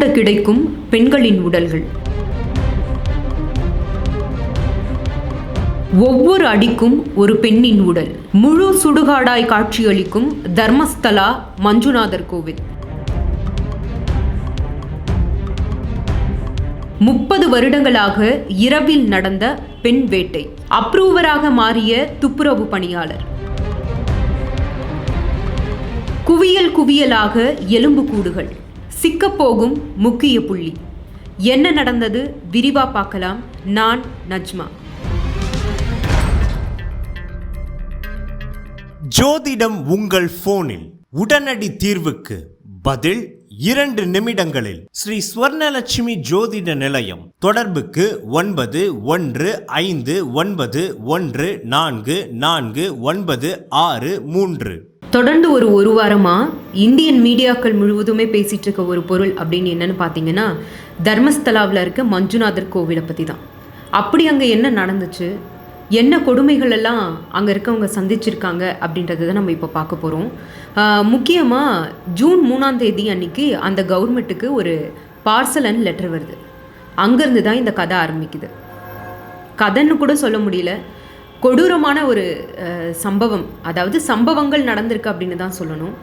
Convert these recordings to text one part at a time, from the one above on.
தூண்ட கிடைக்கும் பெண்களின் உடல்கள். ஒவ்வொரு அடிக்கும் ஒரு பெண்ணின் உடல். முழு சுடுகாடாய் காட்சியளிக்கும் தர்மஸ்தலா மஞ்சுநாதர் கோவில். முப்பது வருடங்களாக இரவில் நடந்த பெண் வேட்டை. அப்ரூவராக மாறிய துப்புரவு பணியாளர். குவியல் குவியலாக எலும்புக்கூடுகள். சிக்கப்போகும் முக்கிய புள்ளி. என்ன நடந்தது? விரிவா பார்க்கலாம். நான் நஜ்மா. ஜோதிடம் உங்கள் போனில் உடனடி தீர்வுக்கு பதில் இரண்டு நிமிடங்களில். ஸ்ரீ ஸ்வர்ணலட்சுமி ஜோதிட நிலையம். தொடர்புக்கு ஒன்பது ஒன்று ஐந்து ஒன்பது ஒன்று நான்கு நான்கு ஒன்பது ஆறு மூன்று. தொடர்ந்து ஒரு ஒரு வாரமாக இந்தியன் மீடியாக்கள் முழுவதுமே பேசிகிட்டு இருக்க ஒரு பொருள் அப்படின்னு என்னன்னு பார்த்தீங்கன்னா தர்மஸ்தலாவில் இருக்க மஞ்சுநாதர் கோவிலை பற்றி தான் அப்படி அங்கே என்ன நடந்துச்சு? என்ன கொடுமைகள் எல்லாம் அங்கே இருக்கவங்க சந்திச்சிருக்காங்க அப்படின்றத தான் நம்ம இப்போ பார்க்க போகிறோம் முக்கியமாக ஜூன் மூணாம் தேதி அன்னைக்கு அந்த கவர்மெண்ட்டுக்கு ஒரு பார்சல் அண்ட் லெட்டர் வருது. அங்கேருந்து தான் இந்த கதை ஆரம்பிக்குது. கதைன்னு கூட சொல்ல முடியல. கொடூரமான ஒரு சம்பவம் அதாவது சம்பவங்கள் நடந்திருக்கு அப்படின்னு தான் சொல்லணும்.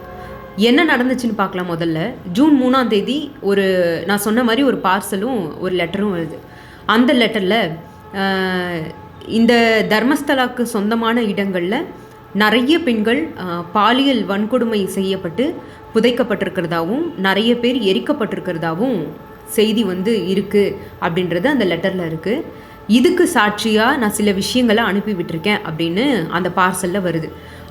என்ன நடந்துச்சுன்னு பார்க்கலாம் முதல்ல. ஜூன் மூணாம் தேதி ஒரு நான் சொன்ன மாதிரி ஒரு பார்சலும் ஒரு லெட்டரும் வருது. அந்த லெட்டரில் இந்த தர்மஸ்தலாக்கு சொந்தமான இடங்களில் நிறைய பெண்கள் பாலியல் வன்கொடுமை செய்யப்பட்டு புதைக்கப்பட்டிருக்கிறதாவும் நிறைய பேர் எரிக்கப்பட்டிருக்கிறதாவும் செய்தி வந்து இருக்குது அப்படின்றது அந்த லெட்டரில் இருக்குது இதுக்கு சாட்சியாக நான் சில விஷயங்களை அனுப்பி விட்டிருக்கேன் அப்படின்னு அந்த பார்சலில் வருது.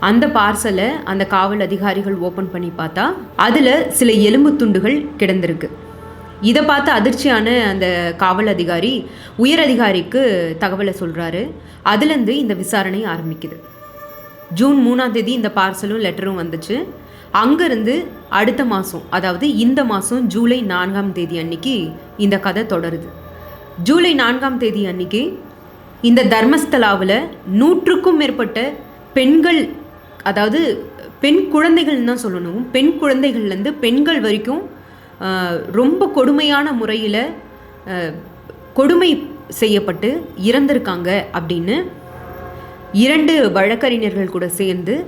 அந்த பார்சலை அந்த காவல் அதிகாரிகள் ஓப்பன் பண்ணி பார்த்தா அதில் சில எலும்பு துண்டுகள் கிடந்திருக்கு. இதை பார்த்து அதிர்ச்சியான அந்த காவல் அதிகாரி உயர் அதிகாரிக்கு தகவலை சொல்கிறாரு அதுலேருந்து இந்த விசாரணை ஆரம்பிக்குது. ஜூன் மூணாம் தேதி இந்த பார்சலும் லெட்டரும் வந்துச்சு. அங்கேருந்து அடுத்த மாதம் அதாவது இந்த மாதம் ஜூலை நான்காம் தேதி அன்னைக்கு இந்த கதை தொடருது. ஜூலை நான்காம் தேதி அன்னைக்கு இந்த தர்மஸ்தலாவில் நூற்றுக்கும் மேற்பட்ட பெண்கள் அதாவது பெண் குழந்தைகள்னு தான் சொல்லணும். பெண் குழந்தைகள்லேருந்து பெண்கள் வரைக்கும் ரொம்ப கொடுமையான முறையில் கொடுமை செய்யப்பட்டு இறந்திருக்காங்க அப்படின்னு இரண்டு வழக்கறிஞர்கள் கூட சேர்ந்து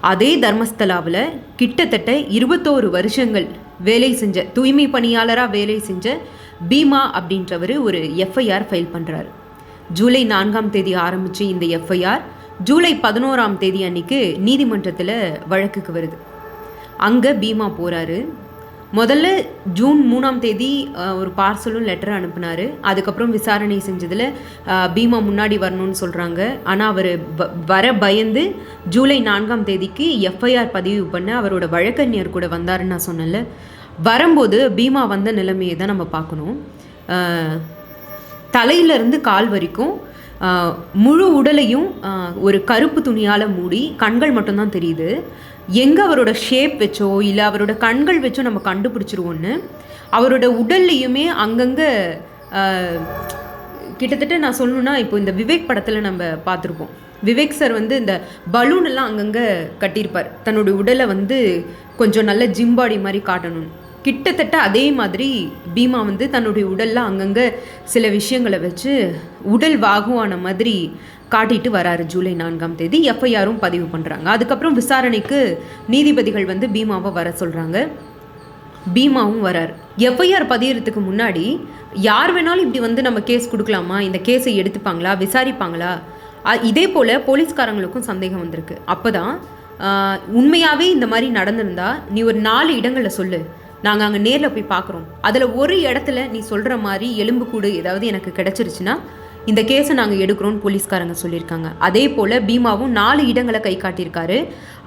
அதே தர்மஸ்தலாவில் கிட்டத்தட்ட இருபத்தோரு வருஷங்கள் வேலை செஞ்ச தூய்மை பணியாளராக வேலை செஞ்ச பீமா அப்படின்றவர் ஒரு எஃப்ஐஆர் ஃபைல் பண்ணுறாரு ஜூலை நான்காம் தேதி ஆரம்பித்து இந்த எஃப்ஐஆர் ஜூலை பதினோராம் தேதி அன்னைக்கு நீதிமன்றத்தில் வழக்குக்கு வருது. அங்கே பீமா போகிறாரு முதல்ல ஜூன் மூணாம் தேதி ஒரு பார்சலும் லெட்டர் அனுப்புனாரு. அதுக்கப்புறம் விசாரணை செஞ்சதில் பீமா முன்னாடி வரணும்னு சொல்கிறாங்க ஆனால் அவர் வர பயந்து ஜூலை நான்காம் தேதிக்கு எஃப்ஐஆர் பதிவு பண்ண அவரோட வழக்கறிஞர் கூட வந்தாருன்னு நான் சொன்னேன்ல. வரும்போது பீமா வந்த நிலைமையை தான் நம்ம பார்க்கணும். தலையிலிருந்து கால் வரைக்கும் முழு உடலையும் ஒரு கருப்பு துணியால் மூடி கண்கள் மட்டும்தான் தெரியுது. எங்கே அவரோட ஷேப் வச்சோ இல்லை அவரோட கண்கள் வச்சோ நம்ம கண்டுபிடிச்சிருவோன்னு அவரோட உடல்லையுமே அங்கங்கே கிட்டத்தட்ட நான் சொல்லணுன்னா இப்போ இந்த விவேக் படத்தில் நம்ம பார்த்துருப்போம். விவேக் சார் வந்து இந்த பலூன் எல்லாம் அங்கங்கே கட்டியிருப்பார். தன்னுடைய உடலை வந்து கொஞ்சம் நல்ல ஜிம் பாடி மாதிரி காட்டணும்னு. கிட்டத்தட்ட அதே மாதிரி பீமா வந்து தன்னுடைய உடலில் அங்கங்கே சில விஷயங்களை வச்சு உடல் வாகுவான மாதிரி காட்டிட்டு வராரு ஜூலை நான்காம் தேதி. எஃப்ஐஆரும் பதிவு பண்ணுறாங்க அதுக்கப்புறம் விசாரணைக்கு நீதிபதிகள் வந்து பீமாவை வர சொல்கிறாங்க பீமாவும் வரார். எஃப்ஐஆர் பதியறதுக்கு முன்னாடி யார் வேணாலும் இப்படி வந்து நம்ம கேஸ் கொடுக்கலாமா? இந்த கேஸை எடுத்துப்பாங்களா? விசாரிப்பாங்களா? இதே போல் போலீஸ்காரங்களுக்கும் சந்தேகம் வந்திருக்கு. அப்போ தான் உண்மையாகவே இந்த மாதிரி நடந்திருந்தா நீ ஒரு நாலு இடங்களில் சொல்லு. நாங்கள் அங்கே நேரில் போய் பார்க்குறோம் அதில் ஒரு இடத்துல நீ சொல்கிற மாதிரி எலும்புக்கூடு ஏதாவது எனக்கு கிடச்சிருச்சுன்னா இந்த கேஸை நாங்கள் எடுக்கிறோம்னு போலீஸ்காரங்க சொல்லியிருக்காங்க. அதே போல் பீமாவும் நாலு இடங்களை கை காட்டியிருக்காரு.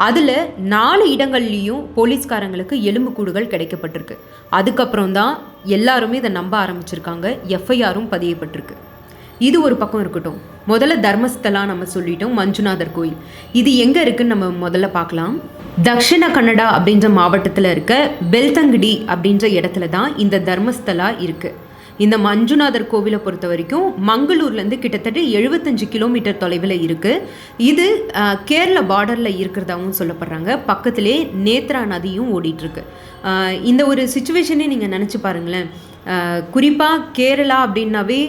அதில் நாலு இடங்கள்லேயும் போலீஸ்காரங்களுக்கு எலும்புக்கூடுகள் கிடைக்கப்பட்டிருக்கு. அதுக்கப்புறம் தான் எல்லாருமே இதை நம்ப ஆரம்பிச்சிருக்காங்க. எஃப்ஐஆரும் பதியப்பட்டிருக்கு. இது ஒரு பக்கம் இருக்கட்டும். முதல்ல தர்மஸ்தலா நம்ம சொல்லிட்டோம் மஞ்சுநாதர் கோயில். இது எங்கே இருக்குன்னு நம்ம முதல்ல பார்க்கலாம். தக்ஷிண கன்னடா அப்படின்ற மாவட்டத்தில் இருக்க பெல்தங்கடி அப்படின்ற இடத்துல தான் இந்த தர்மஸ்தலா இருக்குது இந்த மஞ்சுநாதர் கோவிலை பொறுத்த வரைக்கும் மங்களூர்லேருந்து கிட்டத்தட்ட எழுபத்தஞ்சு கிலோமீட்டர் தொலைவில் இருக்குது இது கேரள பார்டரில் இருக்கிறதாகவும் சொல்லப்படுறாங்க. பக்கத்திலே நேத்ரா நதியும் ஓடிட்டுருக்கு இந்த ஒரு சுச்சுவேஷனே நீங்கள் நினச்சி பாருங்களேன். குறிப்பாக கேரளா அப்படின்னாவே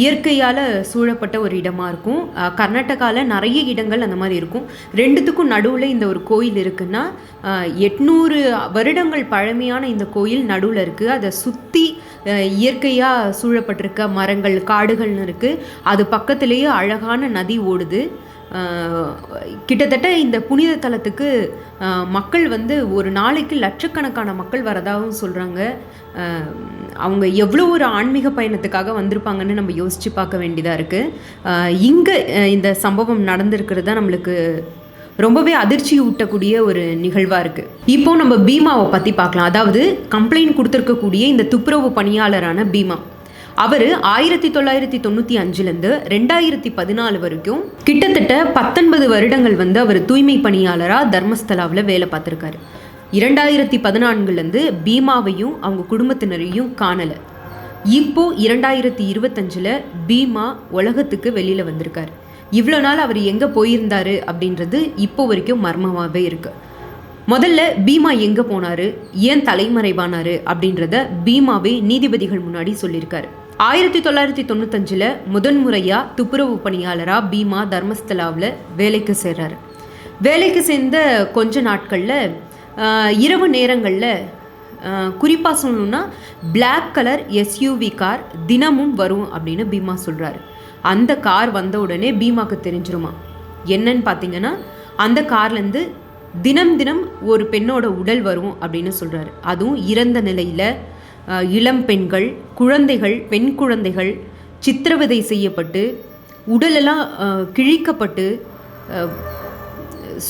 இயற்கையால் சூழப்பட்ட ஒரு இடமா இருக்கும். கர்நாடகாவில் நிறைய இடங்கள் அந்த மாதிரி இருக்கும். ரெண்டுத்துக்கும் நடுவில் இந்த ஒரு கோயில் இருக்குன்னா எட்நூறு வருடங்கள் பழமையான இந்த கோயில் நடுவில் இருக்குது அதை சுற்றி இயற்கையாக சூழப்பட்டிருக்க மரங்கள் காடுகள்னு இருக்குது அது பக்கத்துலேயே அழகான நதி ஓடுது. கிட்டத்தட்ட இந்த புனித தலத்துக்கு மக்கள் வந்து ஒரு நாளைக்கு லட்சக்கணக்கான மக்கள் வரதாகவும் சொல்கிறாங்க அவங்க எவ்வளோ ஒரு ஆன்மீக பயணத்துக்காக வந்திருப்பாங்கன்னு நம்ம யோசித்து பார்க்க வேண்டியதாக இருக்குது இங்கே இந்த சம்பவம் நடந்திருக்கிறது தான் நம்மளுக்கு ரொம்பவே அதிர்ச்சி ஊட்டக்கூடிய ஒரு நிகழ்வாக இருக்குது இப்போ நம்ம பீமாவை பற்றி பார்க்கலாம். அதாவது கம்ப்ளைண்ட் கொடுத்துருக்கக்கூடிய இந்த துப்புரவு பணியாளரான பீமா. அவர் ஆயிரத்தி தொள்ளாயிரத்தி தொண்ணூற்றி அஞ்சுலேருந்து ரெண்டாயிரத்தி பதினாலு வரைக்கும் கிட்டத்தட்ட பத்தொன்பது வருடங்கள் வந்து அவர் தூய்மை பணியாளராக தர்மஸ்தலாவில் வேலை பார்த்துருக்காரு. இரண்டாயிரத்தி பதினான்குலேருந்து பீமாவையும் அவங்க குடும்பத்தினரையும் காணலை. இப்போ இரண்டாயிரத்தி இருபத்தஞ்சில் பீமா உலகத்துக்கு வெளியில் வந்திருக்கார். இவ்வளோ நாள் அவர் எங்கே போயிருந்தாரு அப்படின்றது இப்போ வரைக்கும் மர்மமாகவே இருக்குது முதல்ல பீமா எங்கே போனாரு? ஏன் தலைமறைவானார்? அப்படின்றத பீமாவே நீதிபதிகள் முன்னாடி சொல்லியிருக்காரு. ஆயிரத்தி தொள்ளாயிரத்தி தொண்ணூத்தஞ்சில் முதன் முறையாக துப்புரவு பணியாளராக பீமா தர்மஸ்தலாவில் வேலைக்கு சேர்றாரு. வேலைக்கு சேர்ந்த கொஞ்ச நாட்களில் இரவு நேரங்களில் குறிப்பாக சொல்லணும்னா பிளாக் கலர் எஸ்யூவி கார் தினமும் வரும் அப்படின்னு பீமா சொல்கிறாரு அந்த கார் வந்த உடனே பீமாக்கு தெரிஞ்சிருமா? என்னன்னு பார்த்தீங்கன்னா அந்த கார்லேருந்து தினம் தினம் ஒரு பெண்ணோட உடல் வரும் அப்படின்னு சொல்கிறாரு அதுவும் இறந்த நிலையில் இளம் பெண்கள் குழந்தைகள் பெண் குழந்தைகள் சித்திரவதை செய்யப்பட்டு உடலெல்லாம் கிழிக்கப்பட்டு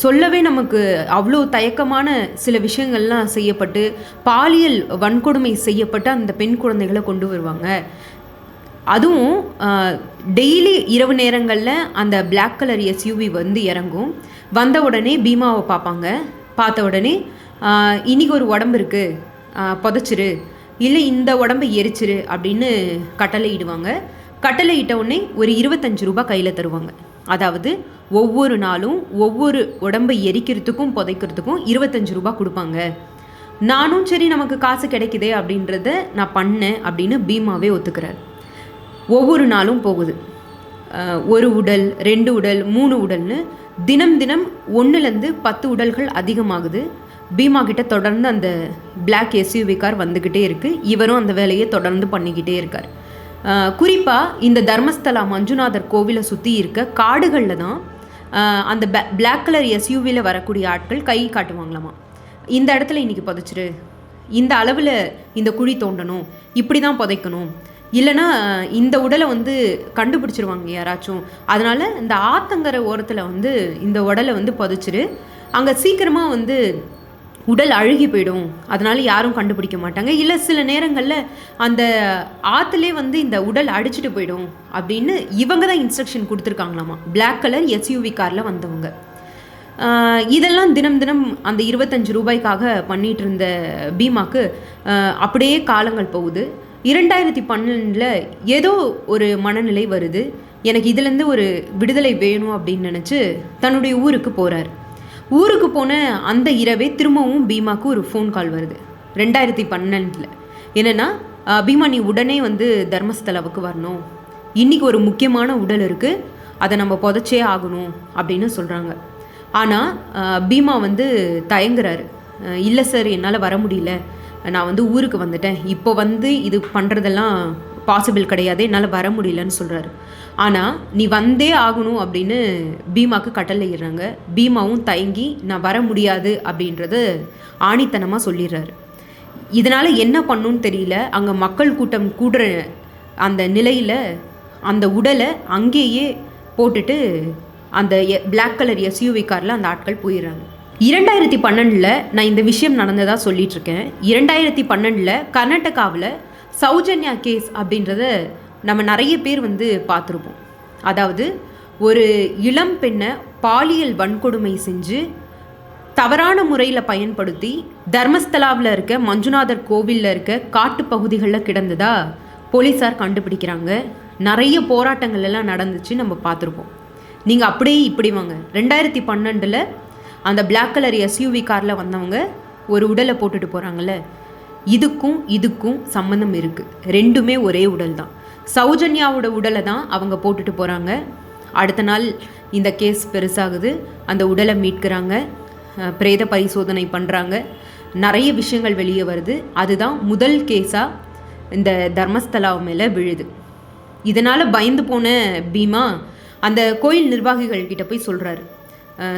சொல்லவே நமக்கு அவ்வளோ தயக்கமான சில விஷயங்கள்லாம் செய்யப்பட்டு பாலியல் வன்கொடுமை செய்யப்பட்டு அந்த பெண் குழந்தைகளை கொண்டு வருவாங்க. அதுவும் டெய்லி இரவு நேரங்களில் அந்த பிளாக் கலர் எஸ்யூவி வந்து இறங்கும். வந்த உடனே பீமாவை பார்ப்பாங்க. பார்த்த உடனே இன்றைக்கி ஒரு உடம்பு இருக்குது புதைச்சிரு. இல்லை இந்த உடம்பை எரிச்சிரு அப்படின்னு கட்டளையிடுவாங்க. கட்டளையிட்ட உடனே ஒரு இருபத்தஞ்சு ரூபாய் கையில் தருவாங்க. அதாவது ஒவ்வொரு நாளும் ஒவ்வொரு உடம்பை எரிக்கிறதுக்கும் புதைக்கிறதுக்கும் இருபத்தஞ்சு ரூபாய் கொடுப்பாங்க. நானும் சரி நமக்கு காசு கிடைக்குதே அப்படின்றத நான் பண்ணேன் அப்படின்னு பீமாவே ஒத்துக்கிறார். ஒவ்வொரு நாளும் போகுது. ஒரு உடல் ரெண்டு உடல் மூணு உடல்னு தினம் தினம் ஒன்றுலேருந்து பத்து உடல்கள் அதிகமாகுது. பீமா கிட்ட தொடர்ந்து அந்த பிளாக் எஸ்யூவி கார் வந்துக்கிட்டே இருக்குது இவரும் அந்த வேலையை தொடர்ந்து பண்ணிக்கிட்டே இருக்கார். குறிப்பாக இந்த தர்மஸ்தலா மஞ்சுநாதர் கோவிலை சுற்றி இருக்க காடுகளில் தான் அந்த பிளாக் கலர் எஸ்யூவியில் வரக்கூடிய ஆட்கள் கை காட்டுவாங்களாமா? இந்த இடத்துல இன்னைக்கு புதைச்சிரு. இந்த அளவில் இந்த குழி தோண்டணும். இப்படி தான் புதைக்கணும். இல்லைன்னா இந்த உடலை வந்து கண்டுபிடிச்சிருவாங்க யாராச்சும். அதனால் இந்த ஆத்தங்கரை ஓரத்தில் வந்து இந்த உடலை வந்து புதைச்சிரு. அங்கே சீக்கிரமாக வந்து உடல் அழுகி போயிடும். அதனால் யாரும் கண்டுபிடிக்க மாட்டாங்க. இல்லை சில நேரங்களில் அந்த ஆற்றுலே வந்து இந்த உடல் அடிச்சிட்டு போயிடும் அப்படின்னு இவங்க தான் இன்ஸ்ட்ரக்ஷன் கொடுத்துருக்காங்களாமா? பிளாக் கலர் எஸ்யூவி காரில் வந்தவங்க. இதெல்லாம் தினம் தினம் அந்த இருபத்தஞ்சு ரூபாய்க்காக பண்ணிட்டு இருந்த பீமாக்கு அப்படியே காலங்கள் போகுது. இரண்டாயிரத்தி பன்னெண்டில் ஏதோ ஒரு மனநிலை வருது. எனக்கு இதுலேருந்து ஒரு விடுதலை வேணும் அப்படின்னு நினச்சி தன்னுடைய ஊருக்கு போகிறார் ஊருக்கு போன அந்த இரவே திரும்பவும் பீமாவுக்கு ஒரு ஃபோன் கால் வருது. ரெண்டாயிரத்தி பன்னெண்டில். என்னென்னா பீமா நீ உடனே வந்து தர்மஸ்தலாவுக்கு வரணும். இன்னைக்கு ஒரு முக்கியமான உடல் இருக்குது அதை நம்ம புதைச்சே ஆகணும் அப்படின்னு சொல்கிறாங்க ஆனால் பீமா வந்து தயங்குறாரு. இல்லை சார் என்னால் வர முடியல. நான் வந்து ஊருக்கு வந்துட்டேன். இப்போ வந்து இது பண்ணுறதெல்லாம் பாசிபிள் கிடையாது. என்னால் வர முடியலன்னு சொல்கிறாரு ஆனால் நீ வந்தே ஆகணும் அப்படின்னு பீமாவுக்கு கட்டளையிடுறாங்க பீமாவும் தயங்கி நான் வர முடியாது அப்படின்றது ஆணித்தனமாக சொல்லிடுறாரு. இதனால் என்ன பண்ணுன்னு தெரியல. அங்கே மக்கள் கூட்டம் கூடுற அந்த நிலையில் அந்த உடலை அங்கேயே போட்டுட்டு அந்த பிளாக் கலர் எஸ்யூவி காரில் அந்த ஆட்கள் போயிடுறாங்க. இரண்டாயிரத்தி பன்னெண்டில் நான் இந்த விஷயம் நடந்ததாக சொல்லிகிட்ருக்கேன் இரண்டாயிரத்தி பன்னெண்டில் கர்நாடகாவில் சௌஜன்யா கேஸ் அப்படின்றத நம்ம நிறைய பேர் வந்து பார்த்துருப்போம். அதாவது ஒரு இளம் பெண்ணை பாலியல் வன்கொடுமை செஞ்சு தவறான முறையில் பயன்படுத்தி தர்மஸ்தலாவில் இருக்க மஞ்சுநாதர் கோவிலில் இருக்க காட்டு பகுதிகளில் கிடந்ததா போலீஸார் கண்டுபிடிக்கிறாங்க. நிறைய போராட்டங்கள் எல்லாம் நடந்துச்சு நம்ம பார்த்துருப்போம். நீங்கள் அப்படியே இப்படி வாங்க. ரெண்டாயிரத்தி பன்னெண்டில் அந்த பிளாக் கலர் எஸ்யூவி காரில் வந்தவங்க ஒரு உடலை போட்டுட்டு போகிறாங்கல்ல இதுக்கும் இதுக்கும் சம்மந்தம் இருக்குது ரெண்டுமே ஒரே உடல் தான் சௌஜன்யாவோட உடலை தான் அவங்க போட்டுட்டு போகிறாங்க அடுத்த நாள் இந்த கேஸ் பெருசாகுது. அந்த உடலை மீட்கிறாங்க. பிரேத பரிசோதனை பண்ணுறாங்க நிறைய விஷயங்கள் வெளியே வருது. அதுதான் முதல் கேஸாக இந்த தர்மஸ்தலா மேலே விழுது. இதனால் பயந்து போன பீமா அந்த கோயில் நிர்வாகிகள் கிட்ட போய் சொல்கிறாரு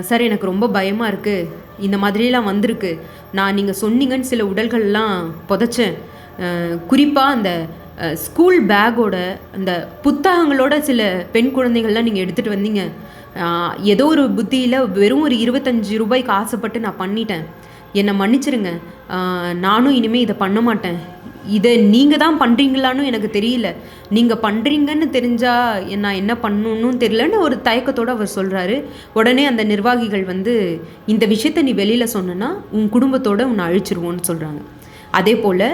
சார் எனக்கு ரொம்ப பயமாக இருக்குது இந்த மாதிரிலாம் வந்திருக்கு. நான் நீங்கள் சொன்னீங்கன்னு சில உடல்கள்லாம் புதைச்சேன். குறிப்பாக அந்த ஸ்கூல் பேக்கோட அந்த புத்தகங்களோட சில பெண் குழந்தைகள்லாம் நீங்கள் எடுத்துகிட்டு வந்தீங்க. ஏதோ ஒரு புத்தியில் வெறும் ஒரு இருபத்தஞ்சு ரூபாய்க்கு ஆசைப்பட்டு நான் பண்ணிட்டேன். என்னை மன்னிச்சிருங்க. நானும் இனிமேல் இதை பண்ண மாட்டேன். இதை நீங்கள் தான் பண்ணுறீங்களான்னு எனக்கு தெரியல. நீங்கள் பண்ணுறீங்கன்னு தெரிஞ்சால் நான் என்ன பண்ணணும்னு தெரியலன்னு ஒரு தயக்கத்தோடு அவர் சொல்கிறாரு உடனே அந்த நிர்வாகிகள் வந்து இந்த விஷயத்தை நீ வெளியில் சொன்னனா உன் குடும்பத்தோடு உன்னை அழிச்சிருவோன்னு சொல்கிறாங்க அதே போல்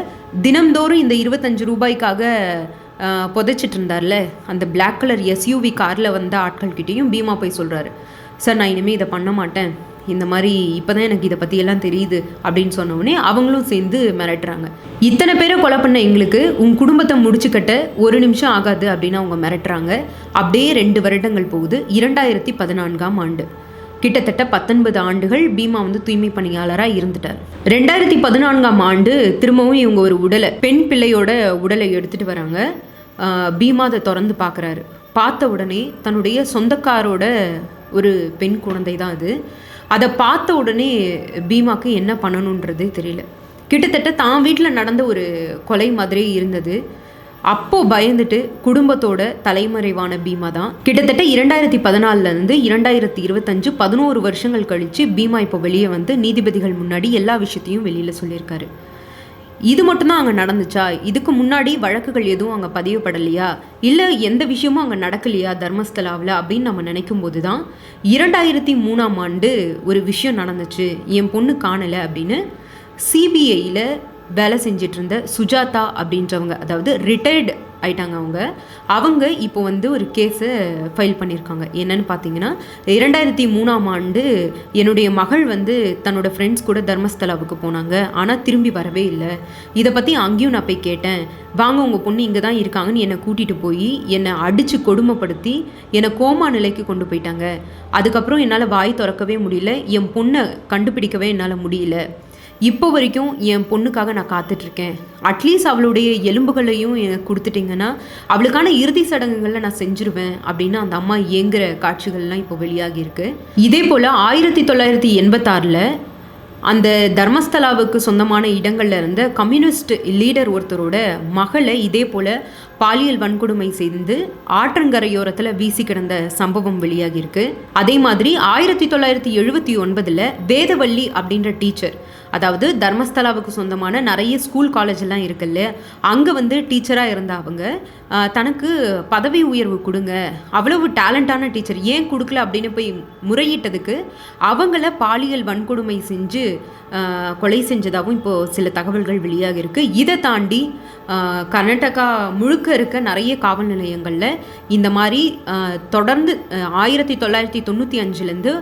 தினம்தோறும் இந்த இருபத்தஞ்சு ரூபாய்க்காக புதைச்சிட்டு இருந்தார்ல அந்த பிளாக் கலர் எஸ்யூவி காரில் வந்த ஆட்கள்கிட்டேயும் பீமா போய் சொல்கிறாரு சார் நான் இனிமேல் இதை பண்ண மாட்டேன். இந்த மாதிரி இப்போ தான் எனக்கு இதை பற்றியெல்லாம் தெரியுது அப்படின்னு சொன்னோடனே அவங்களும் சேர்ந்து மிரட்டுறாங்க. இத்தனை பேரை கொலை பண்ண எங்களுக்கு உன் குடும்பத்தை முடிச்சுக்கட்ட ஒரு நிமிஷம் ஆகாது அப்படின்னு அவங்க மிரட்டுறாங்க. அப்படியே ரெண்டு வருடங்கள் போகுது. இரண்டாயிரத்தி பதினான்காம் ஆண்டு. கிட்டத்தட்ட பத்தொன்பது ஆண்டுகள் பீமா வந்து தூய்மை பணியாளராக இருந்துட்டார். ரெண்டாயிரத்தி பதினான்காம் ஆண்டு திரும்பவும் இவங்க ஒரு உடலை பெண் பிள்ளையோட உடலை எடுத்துகிட்டு வராங்க. பீமா அதை திறந்து பார்க்குறாரு. பார்த்த உடனே தன்னுடைய சொந்தக்காரோட ஒரு பெண் குழந்தை தான் அது. அதை பார்த்த உடனே பீமாக்கு என்ன பண்ணணுன்றதே தெரியல. கிட்டத்தட்ட தான் வீட்டில் நடந்த ஒரு கொலை மாதிரி இருந்தது. அப்போ பயந்துட்டு குடும்பத்தோட தலைமறைவான பீமா தான். கிட்டத்தட்ட இரண்டாயிரத்தி பதினாலிருந்து இரண்டாயிரத்தி இருபத்தஞ்சு பதினோரு வருஷங்கள் கழித்து பீமா இப்போ வெளியே வந்து நீதிபதிகள் முன்னாடி எல்லா விஷயத்தையும் வெளியில் சொல்லியிருக்காரு. இது மட்டும்தான் அங்கே நடந்துச்சா? இதுக்கு முன்னாடி வழக்குகள் எதுவும் அங்கே பதிவுப்படலையா இல்லை எந்த விஷயமும் அங்கே நடக்கலையா தர்மஸ்தலாவில் அப்படின்னு நம்ம நினைக்கும் போது தான் இரண்டாயிரத்தி மூணாம் ஆண்டு ஒரு விஷயம் நடந்துச்சு என் பொண்ணு காணலை அப்படின்னு சிபிஐயில் வேலை செஞ்சிட்ருந்த சுஜாதா அப்படின்றவங்க அதாவது ரிட்டையர்டு ஆயிட்டாங்க அவங்க. அவங்க இப்போ வந்து ஒரு கேஸை ஃபைல் பண்ணியிருக்காங்க. என்னன்னு பார்த்தீங்கன்னா இரண்டாயிரத்தி மூணாம் ஆண்டு என்னுடைய மகள் வந்து தன்னோட ஃப்ரெண்ட்ஸ் கூட தர்மஸ்தலாவுக்கு போனாங்க. ஆனால் திரும்பி வரவே இல்லை. இதை பற்றி அங்கேயும் நான் போய் கேட்டேன். வாங்க உங்கள் பொண்ணு இங்கே தான் இருக்காங்கன்னு என்னை கூட்டிகிட்டு போய் என்னை அடித்து கொடுமைப்படுத்தி என்னை கோமா நிலைக்கு கொண்டு போயிட்டாங்க. அதுக்கப்புறம் என்னால் வாய் திறக்கவே முடியல. என் பொண்ணை கண்டுபிடிக்கவே என்னால் முடியல. இப்போ வரைக்கும் என் பொண்ணுக்காக நான் காத்துட்ருக்கேன். அட்லீஸ்ட் அவளுடைய எலும்புகளையும் எனக்கு கொடுத்துட்டிங்கன்னா அவளுக்கான இறுதி சடங்குகளில் நான் செஞ்சுருவேன் அப்படின்னு அந்த அம்மா ஏங்குற காட்சிகள்லாம் இப்போ வெளியாகியிருக்கு. இதே போல் ஆயிரத்தி தொள்ளாயிரத்தி எண்பத்தாறில் அந்த தர்மஸ்தலாவுக்கு சொந்தமான இடங்களில் இருந்த கம்யூனிஸ்ட் லீடர் ஒருத்தரோட மகளை இதே போல் பாலியல் வன்கொடுமை செய்து ஆற்றங்கரையோரத்தில் வீசி கிடந்த சம்பவம் வெளியாகியிருக்கு. அதே மாதிரி ஆயிரத்தி தொள்ளாயிரத்தி எழுபத்தி ஒன்பதில் வேதவள்ளி அப்படின்ற டீச்சர் அதாவது தர்மஸ்தலாவுக்கு சொந்தமான நிறைய ஸ்கூல் காலேஜ் எல்லாம் இருக்குல்ல அங்கே வந்து டீச்சராக இருந்த அவங்க தனக்கு பதவி உயர்வு கொடுங்க. அவ்வளவு டேலண்டான டீச்சர் ஏன் கொடுக்கல அப்படின்னு போய் முறையிட்டதுக்கு அவங்கள பாலியல் வன்கொடுமை செஞ்சு கொலை செஞ்சதாகவும் இப்போது சில தகவல்கள் வெளியாக இருக்குது இதை தாண்டி கர்நாடகா முழுக்க இருக்க நிறைய காவல் நிலையங்களில் இந்த மாதிரி தொடர்ந்து ஆயிரத்தி தொள்ளாயிரத்தி தொண்ணூற்றி அஞ்சுலேருந்து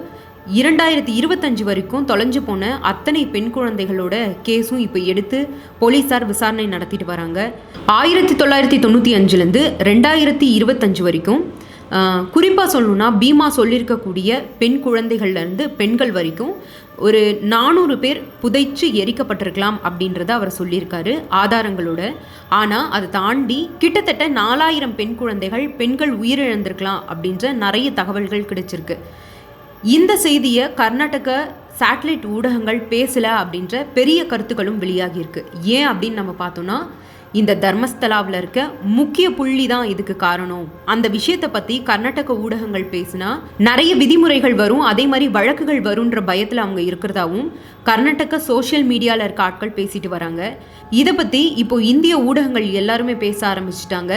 இரண்டாயிரத்தி இருபத்தஞ்சு வரைக்கும் தொலைஞ்சு போன அத்தனை பெண் குழந்தைகளோட கேஸும் இப்போ எடுத்து போலீஸார் விசாரணை நடத்திட்டு வராங்க. ஆயிரத்தி தொள்ளாயிரத்தி தொண்ணூற்றி அஞ்சுலேருந்து ரெண்டாயிரத்தி இருபத்தஞ்சு வரைக்கும் குறிப்பாக சொல்லணும்னா பீமா சொல்லியிருக்கக்கூடிய பெண் குழந்தைகள்லேருந்து பெண்கள் வரைக்கும் ஒரு நானூறு பேர் புதைச்சு எரிக்கப்பட்டிருக்கலாம் அப்படின்றத அவர் சொல்லியிருக்காரு ஆதாரங்களோட. ஆனால் அதை தாண்டி கிட்டத்தட்ட நாலாயிரம் பெண் குழந்தைகள் பெண்கள் உயிரிழந்திருக்கலாம் அப்படின்ற நிறைய தகவல்கள் கிடைச்சிருக்கு. இந்த செய்தியை கர்நாடக சேட்டலைட் ஊடகங்கள் பேசல அப்படின்ற பெரிய கருத்துக்களும் வெளியாகியிருக்கு. ஏன் அப்படின்னு நம்ம பார்த்தோம்னா இந்த தர்மஸ்தலாவில் இருக்க முக்கிய புள்ளி தான் இதுக்கு காரணம். அந்த விஷயத்தை பற்றி கர்நாடக ஊடகங்கள் பேசினா நிறைய விதிமுறைகள் வரும் அதே மாதிரி வழக்குகள் வரும்ன்ற பயத்தில் அவங்க இருக்கிறதாவும் கர்நாடக சோஷியல் மீடியாவில் இருக்க ஆட்கள் பேசிட்டு வராங்க. இதை பற்றி இப்போ இந்திய ஊடகங்கள் எல்லாருமே பேச ஆரம்பிச்சிட்டாங்க.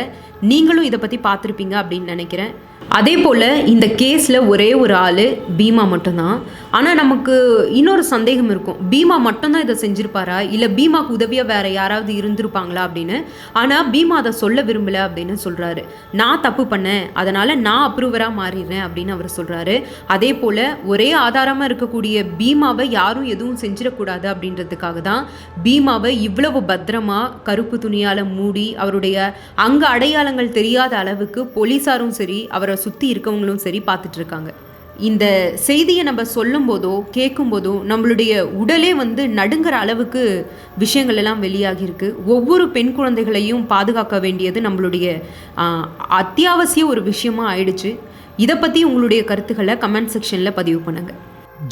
நீங்களும் இதை பற்றி பார்த்துருப்பீங்க அப்படின்னு நினைக்கிறேன். அதே போல் இந்த கேஸில் ஒரே ஒரு ஆள் பீமா மட்டும்தான். ஆனால் நமக்கு இன்னொரு சந்தேகம் இருக்கும். பீமா மட்டும்தான் இதை செஞ்சுருப்பாரா? இல்லை பீமாக்கு உதவியாக வேற யாராவது இருந்திருப்பாங்களா அப்படின்னு? ஆனால் பீமா அதை சொல்ல விரும்பலை அப்படின்னு சொல்கிறாரு நான் தப்பு பண்ணேன். அதனால் நான் அப்ரூவராக மாறிடுறேன் அப்படின்னு அவர் சொல்கிறாரு அதே போல் ஒரே ஆதாரமாக இருக்கக்கூடிய பீமாவை யாரும் எதுவும் செஞ்சிடக்கூடாது அப்படின்றதுக்காக தான் பீமாவை இவ்வளவு பத்திரமா கருப்பு துணியால் மூடி அவருடைய அங்க அடையாளங்கள் தெரியாத அளவுக்கு போலீஸாரும் சரி அவரை சுற்றி இருக்கவங்களும் சரி பார்த்துட்ருக்காங்க இந்த செய்தியை நம்ம சொல்லும்போதோ கேட்கும்போதோ நம்மளுடைய உடலே வந்து நடுங்கிற அளவுக்கு விஷயங்கள் எல்லாம் வெளியாகியிருக்கு. ஒவ்வொரு பெண் குழந்தைகளையும் பாதுகாக்க வேண்டியது நம்மளுடைய அத்தியாவசிய ஒரு விஷயமா ஆயிடுச்சு. இதை பற்றி உங்களுடைய கருத்துக்களை கமெண்ட் செக்ஷனில் பதிவு பண்ணுங்கள்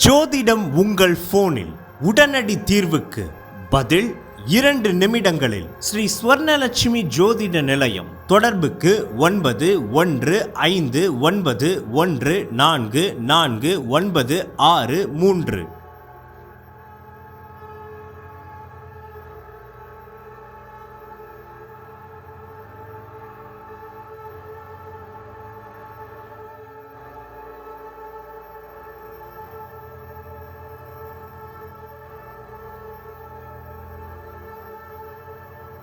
ஜோதிடம் உங்கள் ஃபோனில் உடனடி தீர்வுக்கு பதில் இரண்டு நிமிடங்களில் ஸ்ரீ ஸ்வர்ணலட்சுமி ஜோதிட நிலையம். தொடர்புக்கு ஒன்பது ஒன்று ஐந்து ஒன்பது ஒன்று நான்கு நான்கு ஒன்பது ஆறு மூன்று.